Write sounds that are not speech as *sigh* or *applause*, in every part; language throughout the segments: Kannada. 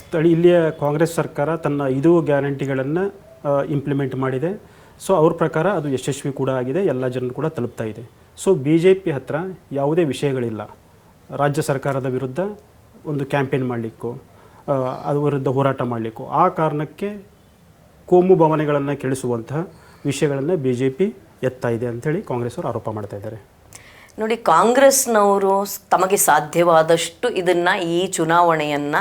ಸ್ಥಳಿ ಇಲ್ಲಿಯ ಕಾಂಗ್ರೆಸ್ ಸರ್ಕಾರ ತನ್ನ ಇದು ಗ್ಯಾರಂಟಿಗಳನ್ನು ಇಂಪ್ಲಿಮೆಂಟ್ ಮಾಡಿದೆ. ಸೊ ಅವ್ರ ಪ್ರಕಾರ ಅದು ಯಶಸ್ವಿ ಕೂಡ ಆಗಿದೆ, ಎಲ್ಲ ಜನರು ಕೂಡ ತಲುಪ್ತಾ ಇದೆ. ಸೊ ಬಿ ಜೆ ಪಿ ಹತ್ರ ಯಾವುದೇ ವಿಷಯಗಳಿಲ್ಲ. ರಾಜ್ಯ ಸರ್ಕಾರದ ವಿರುದ್ಧ ಒಂದು ಕ್ಯಾಂಪೇನ್ ಮಾಡಲಿಕ್ಕೋ ಅದರ ವಿರುದ್ಧ ಹೋರಾಟ ಮಾಡಲಿಕ್ಕೋ, ಆ ಕಾರಣಕ್ಕೆ ಕೋಮು ಭಾವನೆಗಳನ್ನು ಕೆಳಿಸುವಂತಹ ವಿಷಯಗಳನ್ನು ಬಿ ಜೆ ಪಿ ಎತ್ತಾ ಇದೆ ಅಂಥೇಳಿ ಕಾಂಗ್ರೆಸ್ ಅವರು ಆರೋಪ ಮಾಡ್ತಾ ಇದ್ದಾರೆ. ನೋಡಿ, ಕಾಂಗ್ರೆಸ್ನವರು ತಮಗೆ ಸಾಧ್ಯವಾದಷ್ಟು ಇದನ್ನು ಈ ಚುನಾವಣೆಯನ್ನ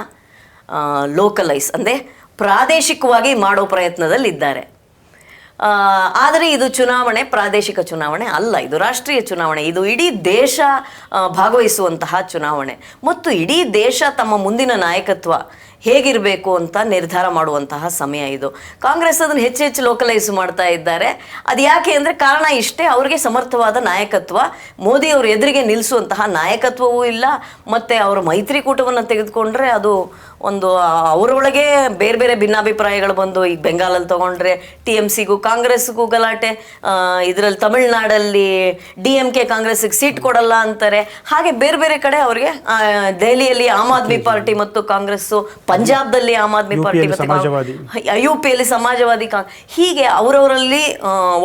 ಲೋಕಲೈಸ್ ಅಂದರೆ ಪ್ರಾದೇಶಿಕವಾಗಿ ಮಾಡೋ ಪ್ರಯತ್ನದಲ್ಲಿದ್ದಾರೆ. ಆದರೆ ಇದು ಚುನಾವಣೆ ಪ್ರಾದೇಶಿಕ ಚುನಾವಣೆ ಅಲ್ಲ, ಇದು ರಾಷ್ಟ್ರೀಯ ಚುನಾವಣೆ, ಇದು ಇಡೀ ದೇಶ ಭಾಗವಹಿಸುವಂತಹ ಚುನಾವಣೆ. ಮತ್ತು ಇಡೀ ದೇಶ ತಮ್ಮ ಮುಂದಿನ ನಾಯಕತ್ವ ಹೇಗಿರಬೇಕು ಅಂತ ನಿರ್ಧಾರ ಮಾಡುವಂತಹ ಸಮಯ ಇದು. ಕಾಂಗ್ರೆಸ್ ಅದನ್ನು ಹೆಚ್ಚು ಹೆಚ್ಚು ಲೋಕಲೈಸ್ ಮಾಡ್ತಾ ಇದ್ದಾರೆ. ಅದು ಯಾಕೆ ಅಂದರೆ ಕಾರಣ ಇಷ್ಟೇ, ಅವರಿಗೆ ಸಮರ್ಥವಾದ ನಾಯಕತ್ವ. ಮೋದಿ ಅವರು ಎದುರಿಗೆ ನಿಲ್ಲಿಸುವಂತಹ ನಾಯಕತ್ವವೂ ಇಲ್ಲ. ಮತ್ತು ಅವರ ಮೈತ್ರಿಕೂಟವನ್ನು ತೆಗೆದುಕೊಂಡ್ರೆ ಅದು ಒಂದು ಅವರೊಳಗೆ ಬೇರೆ ಬೇರೆ ಭಿನ್ನಾಭಿಪ್ರಾಯಗಳು ಬಂದು, ಈಗ ಬೆಂಗಾಲಲ್ಲಿ ತಗೊಂಡ್ರೆ ಟಿ ಎಂ ಸಿಗೂ ಕಾಂಗ್ರೆಸ್ಗೂ ಗಲಾಟೆ. ಇದರಲ್ಲಿ ತಮಿಳ್ನಾಡಲ್ಲಿ ಡಿ ಎಂ ಕೆ ಕಾಂಗ್ರೆಸ್ಗೆ ಸೀಟ್ ಕೊಡಲ್ಲ ಅಂತಾರೆ. ಹಾಗೆ ಬೇರೆ ಬೇರೆ ಕಡೆ ಅವರಿಗೆ ದೆಹಲಿಯಲ್ಲಿ ಆಮ್ ಆದ್ಮಿ ಪಾರ್ಟಿ ಮತ್ತು ಕಾಂಗ್ರೆಸ್ಸು ಪಂಜಾಬ್ದಲ್ಲಿ ಆಮ್ ಆದ್ಮಿ ಪಾರ್ಟಿ. ಯು ಪಿಯಲ್ಲಿ ಸಮಾಜವಾದಿ ಹೀಗೆ ಅವರವರಲ್ಲಿ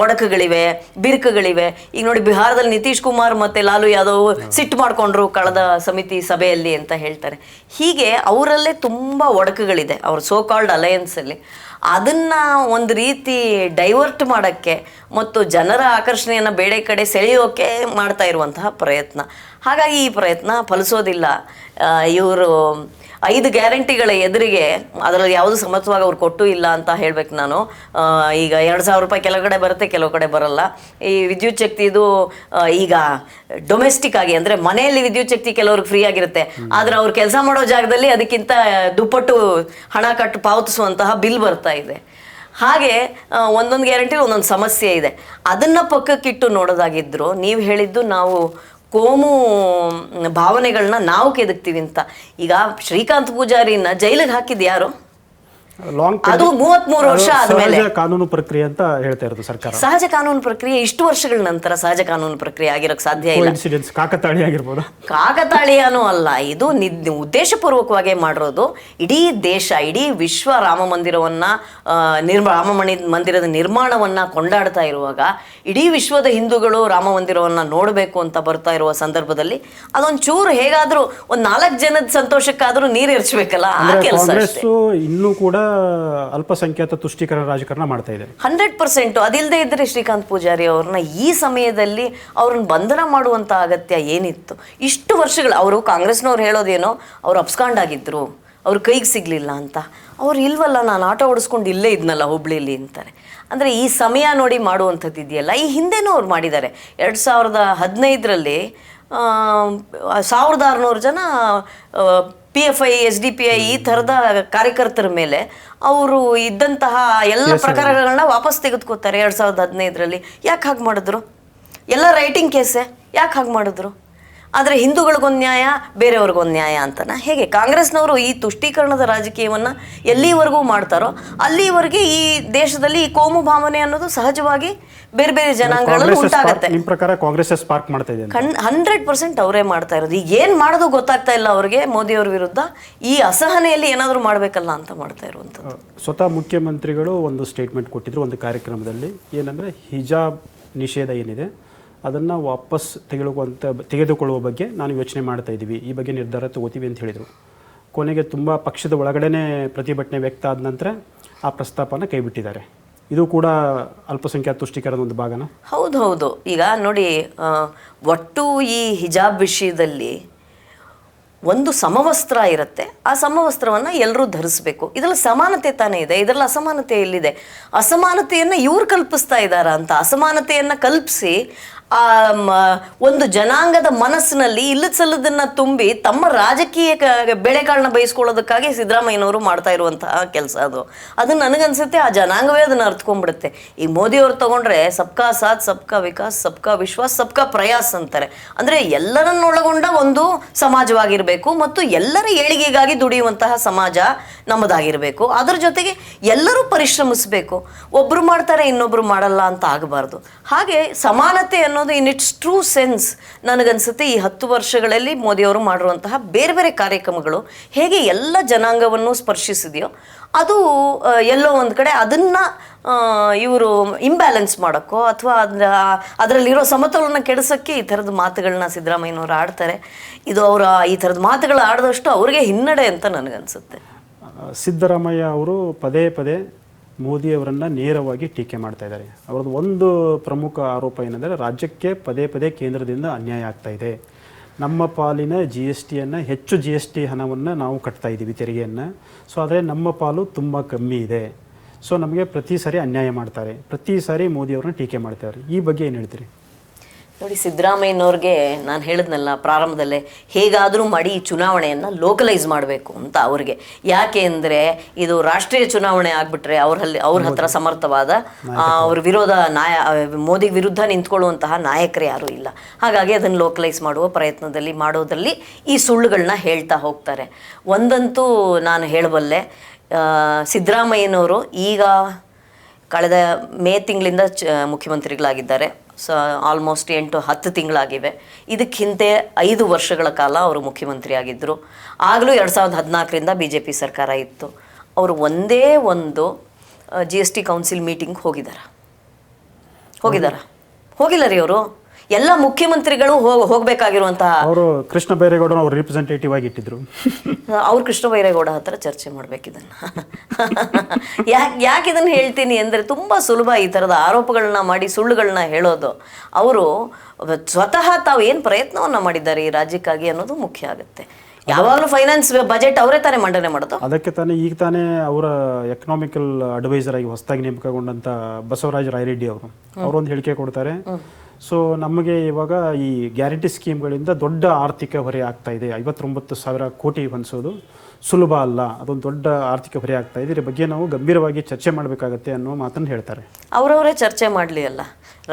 ಒಡಕುಗಳಿವೆ ಬಿರುಕುಗಳಿವೆ. ಈಗ ನೋಡಿ ಬಿಹಾರದಲ್ಲಿ ನಿತೀಶ್ ಕುಮಾರ್ ಮತ್ತೆ ಲಾಲು ಯಾದವ್ ಸಿಟ್ಟು ಮಾಡ್ಕೊಂಡ್ರು ಕಳೆದ ಸಮಿತಿ ಸಭೆಯಲ್ಲಿ ಅಂತ ಹೇಳ್ತಾರೆ. ಹೀಗೆ ಅವರಲ್ಲೇ ತುಂಬಾ ಒಡಕುಗಳಿದೆ ಅವ್ರ ಸೋ ಕಾಲ್ಡ್ ಅಲಯನ್ಸಲ್ಲಿ ಅದನ್ನ ಒಂದು ರೀತಿ ಡೈವರ್ಟ್ ಮಾಡಕ್ಕೆ ಮತ್ತು ಜನರ ಆಕರ್ಷಣೆಯನ್ನು ಬೇರೆ ಕಡೆ ಸೆಳೆಯೋಕೆ ಮಾಡ್ತಾ ಇರುವಂತಹ ಪ್ರಯತ್ನ. ಹಾಗಾಗಿ ಈ ಪ್ರಯತ್ನ ಫಲಿಸೋದಿಲ್ಲ. ಇವರು ಐದು ಗ್ಯಾರಂಟಿಗಳ ಎದುರಿಗೆ ಅದರಲ್ಲಿ ಯಾವುದು ಸಮರ್ಥವಾಗಿ ಅವ್ರು ಕೊಟ್ಟು ಇಲ್ಲ ಅಂತ ಹೇಳ್ಬೇಕು ನಾನು. ಈಗ ಎರಡು ಸಾವಿರ ರೂಪಾಯಿ ಕೆಲವು ಕಡೆ ಬರುತ್ತೆ, ಕೆಲವು ಕಡೆ ಬರಲ್ಲ. ಈ ವಿದ್ಯುತ್ ಶಕ್ತಿದು ಈಗ ಡೊಮೆಸ್ಟಿಕ್ ಆಗಿ ಅಂದರೆ ಮನೆಯಲ್ಲಿ ವಿದ್ಯುತ್ ಶಕ್ತಿ ಕೆಲವ್ರಿಗೆ ಫ್ರೀ ಆಗಿರುತ್ತೆ. ಆದರೆ ಅವ್ರು ಕೆಲಸ ಮಾಡೋ ಜಾಗದಲ್ಲಿ ಅದಕ್ಕಿಂತ ದುಪ್ಪಟ್ಟು ಹಣ ಕಟ್ಟು ಪಾವತಿಸುವಂತಹ ಬಿಲ್ ಬರ್ತಾ ಇದೆ. ಹಾಗೆ ಒಂದೊಂದು ಗ್ಯಾರಂಟಿ ಒಂದೊಂದು ಸಮಸ್ಯೆ ಇದೆ. ಅದನ್ನ ಪಕ್ಕಕ್ಕಿಟ್ಟು ನೋಡೋದಾಗಿದ್ರು, ನೀವು ಹೇಳಿದ್ದು ನಾವು ಕೋಮು ಭಾವನೆಗಳನ್ನ ನಾವು ಕೆದಕ್ತೀವಿ ಅಂತ. ಈಗ ಶ್ರೀಕಾಂತ್ ಪೂಜಾರಿನ ಜೈಲಿಗೆ ಹಾಕಿದ್ದು ಯಾರು? ಲಾಂಗ್ ಅದು ಮೂವತ್ಮೂರು ವರ್ಷ ಆದ್ಮೇಲೆ. ಕಾನೂನು ಪ್ರಕ್ರಿಯೆ ಅಂತ ಹೇಳ್ತಾ ಇರೋದು ಸರ್ಕಾರ. ಸಹಜ ಕಾನೂನು ಪ್ರಕ್ರಿಯೆ ಇಷ್ಟು ವರ್ಷಗಳ ನಂತರ ಸಹಜ ಕಾನೂನು ಪ್ರಕ್ರಿಯೆ ಆಗಿರೋಕ್ ಸಾಧ್ಯ ಇಲ್ಲ. ಇನ್ಸಿಡೆನ್ಸ್ ಕಾಕತಾಳಿ ಆಗಿರ್ಬೋದು? ಕಾಕತಾಳಿಯನೂ ಅಲ್ಲ ಇದು ನಿದ್ ಉದ್ದೇಶಪೂರ್ವಕವಾಗಿ ಮಾಡಿರೋದು. ಇಡೀ ದೇಶ ಇಡೀ ವಿಶ್ವ ರಾಮ ಮಂದಿರವನ್ನ ನಿರ್ಮ ರಾಮ ಮಣಿ ಮಂದಿರದ ನಿರ್ಮಾಣವನ್ನ ಕೊಂಡಾಡ್ತಾ ಇರುವಾಗ ಇಡೀ ವಿಶ್ವದ ಹಿಂದೂಗಳು ರಾಮ ಮಂದಿರವನ್ನ ನೋಡಬೇಕು ಅಂತ ಬರ್ತಾ ಇರುವ ಸಂದರ್ಭದಲ್ಲಿ ಅದೊಂದು ಚೂರು ಹೇಗಾದ್ರೂ ಒಂದ್ ನಾಲ್ಕು ಜನದ ಸಂತೋಷಕ್ಕಾದ್ರೂ ನೀರು ಎರಚಬೇಕಲ್ಲ ಆ ಕೆಲಸ ಇನ್ನೂ ಕೂಡ ಅಲ್ಪಸಂಖ್ಯಾತ ತುಷ್ಟೀಕರಣ ರಾಜಕಾರಣ ಮಾಡ್ತಾ ಇದೆ. ಹಂಡ್ರೆಡ್ ಪರ್ಸೆಂಟ್ ಅದಿಲ್ಲದೆ ಇದ್ರೆ ಶ್ರೀಕಾಂತ್ ಪೂಜಾರಿ ಅವ್ರನ್ನ ಈ ಸಮಯದಲ್ಲಿ ಅವ್ರನ್ನ ಬಂಧನ ಮಾಡುವಂತ ಅಗತ್ಯ ಏನಿತ್ತು? ಇಷ್ಟು ವರ್ಷಗಳು ಅವರು ಕಾಂಗ್ರೆಸ್ನವ್ರು ಹೇಳೋದೇನೋ, ಅವ್ರು ಅಪ್ಸ್ಕಾಂಡ್ ಆಗಿದ್ರು ಅವ್ರ ಕೈಗೆ ಸಿಗ್ಲಿಲ್ಲ ಅಂತ. ಅವ್ರು ಇಲ್ವಲ್ಲ, ನಾನು ಆಟೋ ಓಡಿಸ್ಕೊಂಡು ಇಲ್ಲೇ ಇದ್ನಲ್ಲ ಹುಬ್ಳಿಲಿ ಅಂತಾರೆ. ಅಂದರೆ ಈ ಸಮಯ ನೋಡಿ ಮಾಡುವಂಥದ್ದು ಇದೆಯಲ್ಲ? ಈ ಹಿಂದೆನೂ ಅವ್ರು ಮಾಡಿದ್ದಾರೆ. ಎರಡು ಸಾವಿರದ ಹದಿನೈದರಲ್ಲಿ ಸಾವಿರದ ಆರುನೂರು ಜನ P F I S D P I ಈ ಥರದ ಕಾರ್ಯಕರ್ತರ ಮೇಲೆ ಅವರು ಇದ್ದಂತಹ ಎಲ್ಲ ಪ್ರಕಾರಗಳನ್ನ ವಾಪಸ್ ತೆಗೆದುಕೋತಾರೆ ಎರಡು ಸಾವಿರದ ಹದಿನೈದರಲ್ಲಿ. ಯಾಕೆ ಹಾಗೆ ಮಾಡಿದ್ರು? ಎಲ್ಲ ರೈಟಿಂಗ್ ಕೇಸೆ ಯಾಕೆ ಹಾಗೆ ಮಾಡಿದ್ರು? ಆದರೆ ಹಿಂದೂಗಳಿಗೊಂದು ನ್ಯಾಯ ಬೇರೆಯವ್ರಿಗೊಂದು ನ್ಯಾಯ ಅಂತನ? ಹೇಗೆ? ಕಾಂಗ್ರೆಸ್ನವರು ಈ ತುಷ್ಟೀಕರಣದ ರಾಜಕೀಯವನ್ನು ಎಲ್ಲಿವರೆಗೂ ಮಾಡ್ತಾರೋ ಅಲ್ಲಿವರೆಗೆ ಈ ದೇಶದಲ್ಲಿ ಈ ಕೋಮು ಭಾವನೆ ಅನ್ನೋದು ಸಹಜವಾಗಿ ಬೇರೆ ಬೇರೆ ಜನಾಂಗಗಳಲ್ಲಿ ಉಂಟಾಗುತ್ತೆ. ನಿಮ್ಮ ಪ್ರಕಾರ ಕಾಂಗ್ರೆಸ್ ಸ್ಪಾರ್ಕ್ ಮಾಡ್ತಾ ಇದೆ ಹಂಡ್ರೆಡ್ ಪರ್ಸೆಂಟ್ ಅವರೇ ಮಾಡ್ತಾ ಇರೋದು. ಈಗ ಏನು ಮಾಡೋದು ಗೊತ್ತಾಗ್ತಾ ಇಲ್ಲ ಅವ್ರಿಗೆ ಮೋದಿಯವ್ರ ವಿರುದ್ಧ. ಈ ಅಸಹನೆಯಲ್ಲಿ ಏನಾದರೂ ಮಾಡಬೇಕಲ್ಲ ಅಂತ ಮಾಡ್ತಾ ಇರುವಂಥದ್ದು. ಸ್ವತಃ ಮುಖ್ಯಮಂತ್ರಿಗಳು ಒಂದು ಸ್ಟೇಟ್ಮೆಂಟ್ ಕೊಟ್ಟಿದ್ರು ಒಂದು ಕಾರ್ಯಕ್ರಮದಲ್ಲಿ. ಏನಂದರೆ ಹಿಜಾಬ್ ನಿಷೇಧ ಏನಿದೆ? ಅದನ್ನು ವಾಪಸ್ ತೆಗೆದುಕೊಳ್ಳುವಂಥ ತೆಗೆದುಕೊಳ್ಳುವ ಬಗ್ಗೆ ನಾನು ಯೋಚನೆ ಮಾಡ್ತಾ ಇದ್ದೀವಿ. ಈ ಬಗ್ಗೆ ನಿರ್ಧಾರ ತಗೋತೀವಿ ಅಂತ ಹೇಳಿದರು. ಕೊನೆಗೆ ತುಂಬ ಪಕ್ಷದ ಒಳಗಡೆ ಪ್ರತಿಭಟನೆ ವ್ಯಕ್ತ ಆದ ನಂತರ ಆ ಪ್ರಸ್ತಾಪನ ಕೈಬಿಟ್ಟಿದ್ದಾರೆ ಇದು ಕೂಡ ಅಲ್ಪಸಂಖ್ಯಾತ ತುಷ್ಟೀಕರಣದ ಒಂದು ಭಾಗನ? ಹೌದು ಹೌದು. ಈಗ ನೋಡಿ ಒಟ್ಟು ಈ ಹಿಜಾಬ್ ವಿಷಯದಲ್ಲಿ ಒಂದು ಸಮವಸ್ತ್ರ ಇರುತ್ತೆ. ಆ ಸಮವಸ್ತ್ರವನ್ನು ಎಲ್ಲರೂ ಧರಿಸಬೇಕು. ಇದರಲ್ಲಿ ಸಮಾನತೆ ತಾನೇ ಇದೆ. ಇದರಲ್ಲಿ ಅಸಮಾನತೆ ಎಲ್ಲಿದೆ? ಅಸಮಾನತೆಯನ್ನು ಇವ್ರು ಕಲ್ಪಿಸ್ತಾ ಇದ್ದಾರಾ ಅಂತ? ಅಸಮಾನತೆಯನ್ನು ಕಲ್ಪಿಸಿ ಆ, ಒಂದು ಜನಾಂಗದ ಮನಸ್ಸಿನಲ್ಲಿ ಇಲ್ಲದ ಸಲ್ಲದನ್ನ ತುಂಬಿ ತಮ್ಮ ರಾಜಕೀಯ ಬೆಳೆಗಳನ್ನ ಬಯಸ್ಕೊಳ್ಳೋದಕ್ಕಾಗಿ ಸಿದ್ದರಾಮಯ್ಯನವರು ಮಾಡ್ತಾ ಇರುವಂತಹ ಕೆಲಸ ಅದು. ಅದು ನನಗನ್ಸುತ್ತೆ, ಆ ಜನಾಂಗವೇ ಅದನ್ನ ಅರ್ಥಕೊಂಡ್ಬಿಡುತ್ತೆ ಈ ಮೋದಿ ಅವರು ತಗೊಂಡ್ರೆ ಸಬ್ಕಾ ಸಾಥ್, ಸಬ್ಕಾ ವಿಕಾಸ್, ಸಬ್ಕಾ ವಿಶ್ವಾಸ್, ಸಬ್ಕಾ ಪ್ರಯಾಸ್ ಅಂತಾರೆ. ಅಂದ್ರೆ ಎಲ್ಲರನ್ನೊಳಗೊಂಡ ಒಂದು ಸಮಾಜವಾಗಿರಬೇಕು ಮತ್ತು ಎಲ್ಲರ ಏಳಿಗೆಗಾಗಿ ದುಡಿಯುವಂತಹ ಸಮಾಜ ನಮ್ಮದಾಗಿರಬೇಕು. ಅದರ ಜೊತೆಗೆ ಎಲ್ಲರೂ ಪರಿಶ್ರಮಿಸಬೇಕು. ಒಬ್ರು ಮಾಡ್ತಾರೆ, ಇನ್ನೊಬ್ರು ಮಾಡಲ್ಲ ಅಂತ ಆಗಬಾರ್ದು. ಹಾಗೆ ಸಮಾನತೆ ಅನ್ನೋದು ಅನ್ನೋದು ಇನ್ ಇಟ್ಸ್ ಟ್ರೂ ಸೆನ್ಸ್ ನನಗನ್ಸುತ್ತೆ ಈ ಹತ್ತು ವರ್ಷಗಳಲ್ಲಿ ಮೋದಿಯವರು ಮಾಡಿರುವಂತಹ ಬೇರೆ ಬೇರೆ ಕಾರ್ಯಕ್ರಮಗಳು ಹೇಗೆ ಎಲ್ಲ ಜನಾಂಗವನ್ನು ಸ್ಪರ್ಶಿಸಿದೆಯೋ ಅದು ಎಲ್ಲೋ ಒಂದು ಕಡೆ ಅದನ್ನು ಇವರು ಇಂಬ್ಯಾಲೆನ್ಸ್ ಮಾಡೋಕ್ಕೋ ಅಥವಾ ಅದರ ಅದರಲ್ಲಿರೋ ಸಮತೋಲನ ಕೆಡಿಸೋಕ್ಕೆ ಈ ಥರದ ಮಾತುಗಳನ್ನ ಸಿದ್ದರಾಮಯ್ಯನವರು ಆಡ್ತಾರೆ. ಇದು ಅವರ, ಈ ಥರದ ಮಾತುಗಳು ಆಡಿದಷ್ಟು ಅವ್ರಿಗೆ ಹಿನ್ನಡೆ ಅಂತ ನನಗನ್ಸುತ್ತೆ. ಸಿದ್ದರಾಮಯ್ಯ ಅವರು ಪದೇ ಪದೇ ಮೋದಿಯವರನ್ನು ನೇರವಾಗಿ ಟೀಕೆ ಮಾಡ್ತಾ ಇದ್ದಾರೆ. ಅವರದ್ದು ಒಂದು ಪ್ರಮುಖ ಆರೋಪ ಏನಂದರೆ ರಾಜ್ಯಕ್ಕೆ ಪದೇ ಪದೇ ಕೇಂದ್ರದಿಂದ ಅನ್ಯಾಯ ಆಗ್ತಾ ಇದೆ. ನಮ್ಮ ಪಾಲಿನ ಜಿ ಎಸ್ ಟಿಯನ್ನು ಹೆಚ್ಚು ಜಿ ಎಸ್ ಟಿ ಹಣವನ್ನು ನಾವು ಕಟ್ತಾ ಇದ್ದೀವಿ ತೆರಿಗೆಯನ್ನು. ಸೊ ಆದರೆ ನಮ್ಮ ಪಾಲು ತುಂಬ ಕಮ್ಮಿ ಇದೆ. ಸೊ ನಮಗೆ ಪ್ರತಿ ಸಾರಿ ಅನ್ಯಾಯ ಮಾಡ್ತಾರೆ. ಪ್ರತಿ ಸಾರಿ ಮೋದಿಯವ್ರನ್ನ ಟೀಕೆ ಮಾಡ್ತಾರೆ ಈ ಬಗ್ಗೆ ಏನು ಹೇಳ್ತೀರಿ? ನೋಡಿ ಸಿದ್ದರಾಮಯ್ಯನವ್ರಿಗೆ ನಾನು ಹೇಳಿದ್ನಲ್ಲ ಪ್ರಾರಂಭದಲ್ಲೇ ಹೇಗಾದರೂ ಮಾಡಿ ಈ ಚುನಾವಣೆಯನ್ನು ಲೋಕಲೈಸ್ ಮಾಡಬೇಕು ಅಂತ ಅವ್ರಿಗೆ. ಯಾಕೆ ಅಂದರೆ ಇದು ರಾಷ್ಟ್ರೀಯ ಚುನಾವಣೆ ಆಗಿಬಿಟ್ರೆ ಅವ್ರಲ್ಲಿ ಅವ್ರ ಹತ್ರ ಸಮರ್ಥವಾದ ಅವ್ರ ವಿರೋಧ ನಾಯ ಮೋದಿ ವಿರುದ್ಧ ನಿಂತ್ಕೊಳ್ಳುವಂತಹ ನಾಯಕರು ಯಾರೂ ಇಲ್ಲ. ಹಾಗಾಗಿ ಅದನ್ನು ಲೋಕಲೈಸ್ ಮಾಡುವ ಪ್ರಯತ್ನದಲ್ಲಿ ಮಾಡೋದರಲ್ಲಿ ಈ ಸುಳ್ಳುಗಳನ್ನ ಹೇಳ್ತಾ ಹೋಗ್ತಾರೆ. ಒಂದಂತೂ ನಾನು ಹೇಳಬಲ್ಲೆ ಸಿದ್ದರಾಮಯ್ಯನವರು ಈಗ ಕಳೆದ ಮೇ ತಿಂಗಳಿಂದ ಚ ಮುಖ್ಯಮಂತ್ರಿಗಳಾಗಿದ್ದಾರೆ. ಸ ಆಲ್ಮೋಸ್ಟ್ ಎಂಟು, ಹತ್ತು ತಿಂಗಳಾಗಿವೆ. ಇದಕ್ಕೆ ಹಿಂದೆ ಐದು ವರ್ಷಗಳ ಕಾಲ ಅವರು ಮುಖ್ಯಮಂತ್ರಿಯಾಗಿದ್ದರು. ಆಗಲೂ ಎರಡು ಸಾವಿರದ ಹದಿನಾಲ್ಕರಿಂದ ಬಿ ಜೆ ಪಿ ಸರ್ಕಾರ ಇತ್ತು. ಅವರು ಒಂದೇ ಒಂದು G S T council meeting ಹೋಗಿದ್ದಾರೆ ಹೋಗಿದ್ದಾರ ಹೋಗಿಲ್ಲ ರೀ ಅವರು? ಎಲ್ಲ ಮುಖ್ಯಮಂತ್ರಿಗಳು ಹೋಗ್ಬೇಕಾಗಿರುವಂತಹ ಅವರು ಕೃಷ್ಣ ಬೈರೇಗೌಡ ಅವರು ರಿಪ್ರೆಸೆಂಟೇಟಿವ್ ಆಗಿ ಇಟ್ಟಿದ್ರು. ಅವ್ರು ಕೃಷ್ಣ ಬೈರೇಗೌಡ ಹತ್ರ ಚರ್ಚೆ ಮಾಡ್ಬೇಕು ಇದನ್ನ. ಯಾಕೆ ಯಾಕೆ ಇದನ್ನು ಹೇಳ್ತೀನಿ ಅಂದ್ರೆ ತುಂಬಾ ಸುಲಭ ಈ ತರದ ಆರೋಪಗಳನ್ನ ಮಾಡಿ ಸುಳ್ಳುಗಳನ್ನ ಹೇಳೋದು. ಅವರು ಸ್ವತಃ ತಾವು ಏನು ಪ್ರಯತ್ನವನ್ನ ಮಾಡಿದ್ದಾರೆ ಈ ರಾಜ್ಯಕ್ಕಾಗಿ ಅನ್ನೋದು ಮುಖ್ಯ ಆಗುತ್ತೆ. ಯಾವಾಗಲೂ ಫೈನಾನ್ಸ್ ಬಜೆಟ್ ಅವರೇ ತಾನೇ ಮಂಡನೆ ಮಾಡೋದು. ಅದಕ್ಕೆ ತಾನೇ ಈಗ ತಾನೇ ಅವರ ಎಕನಾಮಿಕಲ್ ಅಡ್ವೈಸರ್ ಆಗಿ ಹೊಸದಾಗಿ ನೇಮಕಗೊಂಡಂತ ಬಸವರಾಜ ರಾಯರೆಡ್ಡಿ ಅವರು. ಅವರೊಂದು ಹೇಳಿಕೆ ಕೊಡ್ತಾರೆ. ಸೊ ನಮಗೆ ಇವಾಗ ಈ ಗ್ಯಾರಂಟಿ ಸ್ಕೀಮ್ಗಳಿಂದ ದೊಡ್ಡ ಆರ್ಥಿಕ ಹೊರೆ ಆಗ್ತಾ ಇದೆ. ಐವತ್ತೊಂಬತ್ತು ಸಾವಿರ ಕೋಟಿ ಹೊಂದಿಸೋದು. ಸುಲಭ ಅಲ್ಲ, ಅದೊಂದು ದೊಡ್ಡ ಆರ್ಥಿಕ ಹೊರೆ ಆಗ್ತಾ ಇದೆ. ಇದರ ಬಗ್ಗೆ ನಾವು ಗಂಭೀರವಾಗಿ ಚರ್ಚೆ ಮಾಡಬೇಕಾಗತ್ತೆ ಅನ್ನೋ ಮಾತನ್ನು ಹೇಳ್ತಾರೆ. ಅವರವರೇ ಚರ್ಚೆ ಮಾಡಲಿ ಅಲ್ಲ.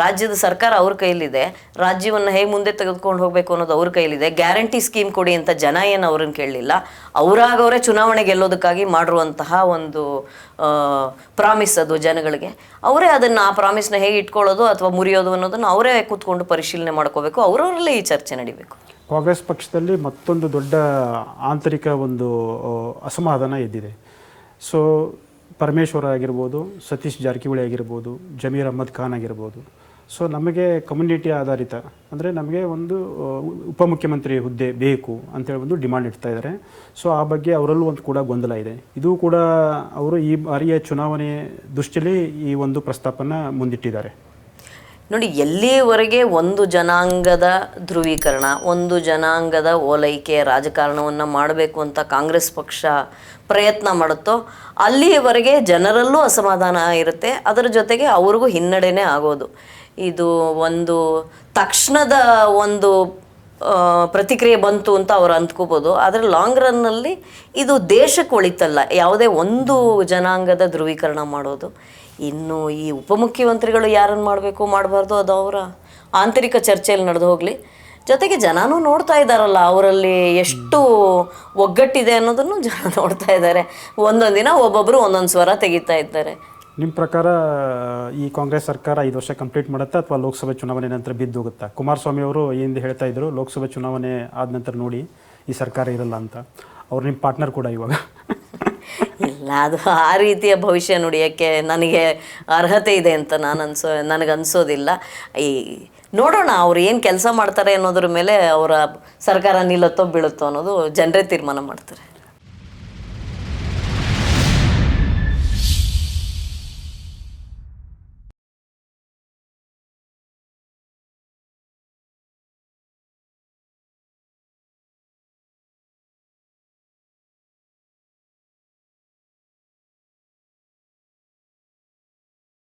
ರಾಜ್ಯದ ಸರ್ಕಾರ ಅವ್ರ ಕೈಲಿದೆ ರಾಜ್ಯವನ್ನು ಹೇಗೆ ಮುಂದೆ ತೆಗೆದುಕೊಂಡು ಹೋಗಬೇಕು ಅನ್ನೋದು ಅವ್ರ ಕೈಲಿದೆ ಗ್ಯಾರಂಟಿ ಸ್ಕೀಮ್ ಕೊಡಿ ಅಂತ ಜನ ಏನು ಅವ್ರನ್ನ ಕೇಳಲಿಲ್ಲ. ಅವರಾಗವರೇ ಚುನಾವಣೆ ಗೆಲ್ಲೋದಕ್ಕಾಗಿ ಮಾಡಿರುವಂತಹ ಒಂದು ಪ್ರಾಮಿಸ್ ಅದು ಜನಗಳಿಗೆ. ಅವರೇ ಅದನ್ನು ಆ ಪ್ರಾಮಿಸ್ನ ಹೇಗೆ ಇಟ್ಕೊಳ್ಳೋದು ಅಥವಾ ಮುರಿಯೋದು ಅನ್ನೋದನ್ನು ಅವರೇ ಕೂತ್ಕೊಂಡು ಪರಿಶೀಲನೆ ಮಾಡ್ಕೋಬೇಕು. ಅವರವರಲ್ಲೇ ಈ ಚರ್ಚೆ ನಡಿಬೇಕು. ಕಾಂಗ್ರೆಸ್ ಪಕ್ಷದಲ್ಲಿ ಮತ್ತೊಂದು ದೊಡ್ಡ ಆಂತರಿಕ ಒಂದು ಅಸಮಾಧಾನ ಇದ್ದಿದೆ ಸೊ ಪರಮೇಶ್ವರ ಆಗಿರ್ಬೋದು, ಸತೀಶ್ ಜಾರಕಿಹೊಳಿ ಆಗಿರ್ಬೋದು, ಜಮೀರ್ ಅಹ್ಮದ್ ಖಾನ್ ಆಗಿರ್ಬೋದು. ಸೊ ನಮಗೆ ಕಮ್ಯುನಿಟಿ ಆಧಾರಿತ, ಅಂದರೆ ನಮಗೆ ಒಂದು ಉಪಮುಖ್ಯಮಂತ್ರಿ ಹುದ್ದೆ ಬೇಕು ಅಂತೇಳಿ ಒಂದು ಡಿಮಾಂಡ್ ಇಡ್ತಾ ಇದ್ದಾರೆ. ಸೊ ಆ ಬಗ್ಗೆ ಅವರಲ್ಲೂ ಒಂದು ಕೂಡ ಗೊಂದಲ ಇದೆ. ಇದು ಕೂಡ ಅವರು ಈ ಬಾರಿಯ ಚುನಾವಣೆ ದೃಷ್ಟಿಯಲ್ಲಿ ಈ ಒಂದು ಪ್ರಸ್ತಾಪನ ಮುಂದಿಟ್ಟಿದ್ದಾರೆ. ನೋಡಿ ಎಲ್ಲಿಯವರೆಗೆ ಒಂದು ಜನಾಂಗದ ಧ್ರುವೀಕರಣ, ಒಂದು ಜನಾಂಗದ ಓಲೈಕೆ ರಾಜಕಾರಣವನ್ನು ಮಾಡಬೇಕು ಅಂತ ಕಾಂಗ್ರೆಸ್ ಪಕ್ಷ ಪ್ರಯತ್ನ ಮಾಡುತ್ತೋ ಅಲ್ಲಿಯವರೆಗೆ ಜನರಲ್ಲೂ ಅಸಮಾಧಾನ ಇರುತ್ತೆ. ಅದರ ಜೊತೆಗೆ ಅವ್ರಿಗೂ ಹಿನ್ನಡೆನೇ ಆಗೋದು. ಇದು ಒಂದು ತಕ್ಷಣದ ಒಂದು ಪ್ರತಿಕ್ರಿಯೆ ಬಂತು ಅಂತ ಅವ್ರು ಅಂದ್ಕೋಬೋದು. ಆದರೆ ಲಾಂಗ್ ರನ್ನಲ್ಲಿ ಇದು ದೇಶಕ್ಕೆ ಒಳಿತಲ್ಲ. ಯಾವುದೇ ಒಂದು ಜನಾಂಗದ ಧ್ರುವೀಕರಣ ಮಾಡೋದು. ಇನ್ನು ಈ ಉಪಮುಖ್ಯಮಂತ್ರಿಗಳು ಯಾರನ್ನು ಮಾಡಬೇಕು ಮಾಡಬಾರ್ದು ಅದು ಅವರ ಆಂತರಿಕ ಚರ್ಚೆಯಲ್ಲಿ ನಡೆದು ಹೋಗಲಿ. ಜೊತೆಗೆ ಜನನೂ ನೋಡ್ತಾ ಇದ್ದಾರಲ್ಲ, ಅವರಲ್ಲಿ ಎಷ್ಟು ಒಗ್ಗಟ್ಟಿದೆ ಅನ್ನೋದನ್ನು ಜನ *laughs* ನೋಡ್ತಾ ಇದ್ದಾರೆ. ಒಂದೊಂದು ದಿನ ಒಬ್ಬೊಬ್ಬರು ಒಂದೊಂದು ಸ್ವರ ತೆಗಿತಾ ಇದ್ದಾರೆ. ನಿಮ್ಮ ಪ್ರಕಾರ, ಈ ಕಾಂಗ್ರೆಸ್ ಸರ್ಕಾರ ಐದು ವರ್ಷ ಕಂಪ್ಲೀಟ್ ಮಾಡುತ್ತಾ ಅಥವಾ ಲೋಕಸಭೆ ಚುನಾವಣೆ ನಂತರ ಬಿದ್ದು ಹೋಗುತ್ತಾ ಕುಮಾರಸ್ವಾಮಿ ಅವರು ಹಿಂದೆ ಹೇಳ್ತಾ ಇದ್ರು, ಲೋಕಸಭೆ ಚುನಾವಣೆ ಆದ ನಂತರ ನೋಡಿ ಈ ಸರ್ಕಾರ ಇರಲ್ಲ ಅಂತ. ಅವ್ರು ನಿಮ್ಮ ಪಾರ್ಟ್ನರ್ ಕೂಡ ಇವಾಗ. ಇಲ್ಲ, ಅದು ಆ ರೀತಿಯ ಭವಿಷ್ಯ ನುಡಿಯೋಕ್ಕೆ ನನಗೆ ಅರ್ಹತೆ ಇದೆ ಅಂತ ನಾನು ಅನ್ಸೋ, ನನಗೆ ಅನ್ಸೋದಿಲ್ಲ. ಈ ನೋಡೋಣ ಅವ್ರು ಏನು ಕೆಲಸ ಮಾಡ್ತಾರೆ ಅನ್ನೋದ್ರ ಮೇಲೆ ಅವರ ಸರ್ಕಾರ ನಿಲ್ಲುತ್ತೋ ಬೀಳುತ್ತೋ ಅನ್ನೋದು ಜನರೇ ತೀರ್ಮಾನ ಮಾಡ್ತಾರೆ.